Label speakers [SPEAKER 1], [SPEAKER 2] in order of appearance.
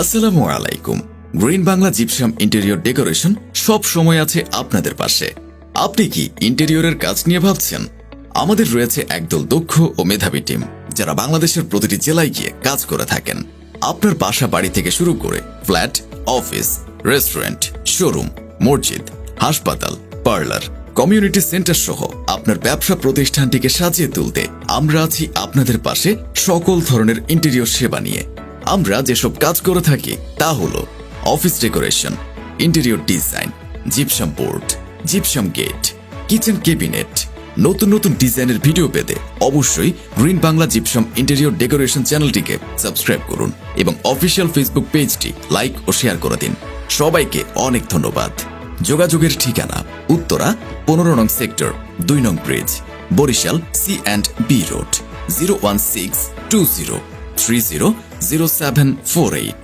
[SPEAKER 1] আসসালামু আলাইকুম। Green Bangla gypsum interior decoration সব সময় আছে আপনাদের পাশে। আপনি কি ইন্টেরিয়রের কাজ নিয়ে ভাবছেন? আমাদের রয়েছে একদল দক্ষ ও মেধাবী টিম, যারা বাংলাদেশের প্রতিটি জেলায় গিয়ে কাজ করে থাকেন। আপনার বাসা বাড়ি থেকে শুরু করে ফ্ল্যাট, অফিস, রেস্টুরেন্ট, শোরুম, মসজিদ, হাসপাতাল, পার্লার, কমিউনিটি সেন্টার সহ আপনার ব্যবসা প্রতিষ্ঠানটিকে সাজিয়ে তুলতে আমরা আছি আপনাদের পাশে সকল ধরনের ইন্টেরিয়র সেবা নিয়ে। আমরা যেসব কাজ করে থাকি, তা হল office decoration interior design gypsum board gypsum gate kitchen cabinet নতুন নতুন ডিজাইনের ভিডিও পেতে অবশ্যই green Bangla gypsum interior decoration চ্যানেলটিকে সাবস্ক্রাইব করুন এবং অফিসিয়াল ফেসবুক পেজটি লাইক ও শেয়ার করে দিন। সবাইকে অনেক ধন্যবাদ। যোগাযোগের ঠিকানা উত্তরা পনেরো নং সেক্টর, দুই নং bridge Barishal C and B road zero one six two zero three zero zero seven four eight